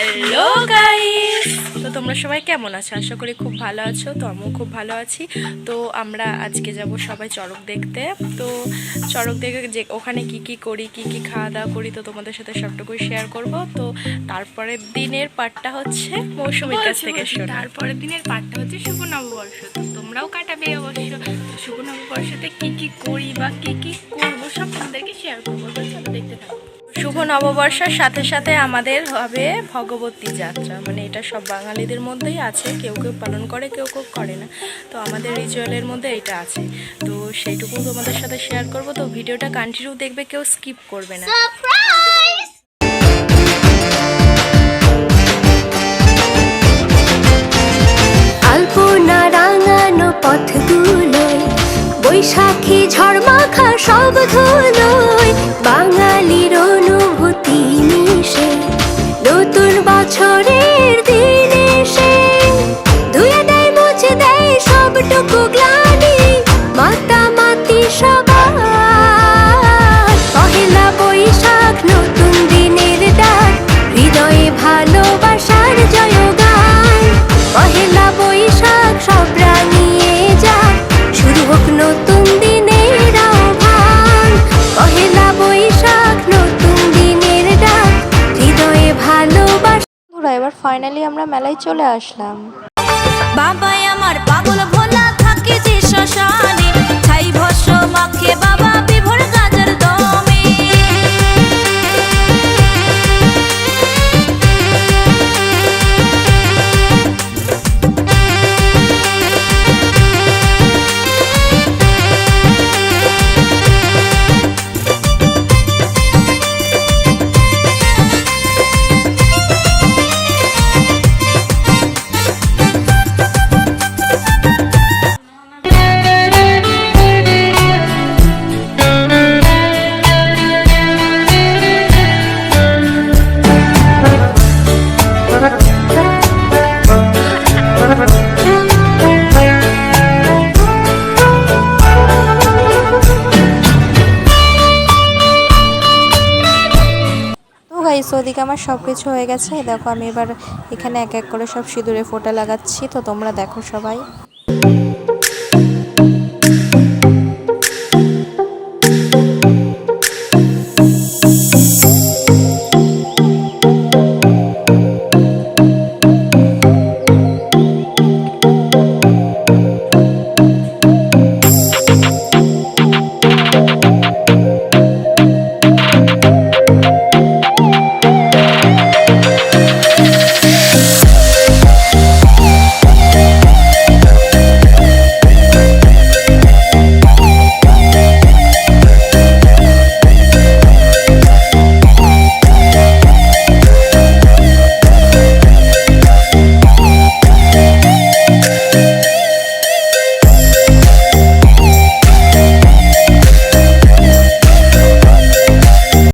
Hello guys তো তোমরা সবাই কেমন আছো? আশা করি খুব ভালো আছো তো আমিও খুব ভালো আছি। তো আমরা আজকে যাব সবাই চড়ক দেখতে। তো চড়ক দেখে যে ওখানে কি কি করি কি কি খাওয়া দাওয়া করি তো তোমাদের সাথে সবটুকুই শেয়ার করব। তো তারপরের দিনের পার্টটা হচ্ছে মৌসুমীর কাছ থেকে শোনা। তারপরের দিনের পাঠটা হচ্ছে শুভ নববর্ষ তো তোমরাও কাটাবে অবশ্য। তো শুভ নববর্ষতে কি কি করি বা কি কি করব সব তোমাদেরকে শেয়ার করব। শুভ নববর্ষের সাথে সাথে আমাদের হবে ভগবতী যাত্রা। মানে এটা সব বাঙালিদের মধ্যেই আছে কেউ কেউ পালন করে কেউ কেউ করে না। তো আমাদের রিচুয়ালের মধ্যে এটা আছে। তো সেইটুকু তোমাদের সাথে শেয়ার করব। তো ভিডিওটা কন্টিনিউ দেখবে কেউ স্কিপ করবে না। আলপনা রাঙানো বৈশাখী ঝড়মাখা সব ধুলোয় সবটুকু গ্লানি, মাতামাতি সবার। পহেলা বৈশাখ, নতুন দিনের ডাক, হৃদয়ে ভালোবাসার জয়গান। পহেলা বৈশাখ, সব রাঙিয়ে যাক, শুরু হোক নতুন দিনের আহ্বান। পহেলা বৈশাখ, নতুন দিনের ডাক, হৃদয়ে ভালোবাসা এবার ফাইনালি আমরা মেলায় চলে আসলাম। বাবাই আমার পাগল ভোলা থাকে যে শ্মশানে গাইস ওদিকে আমার সব কিছু হয়ে গেছে। দেখো আমি এবার এখানে এক এক করে সব সিঁদুরে ফোটা লাগাচ্ছি। তো তোমরা দেখো সবাই।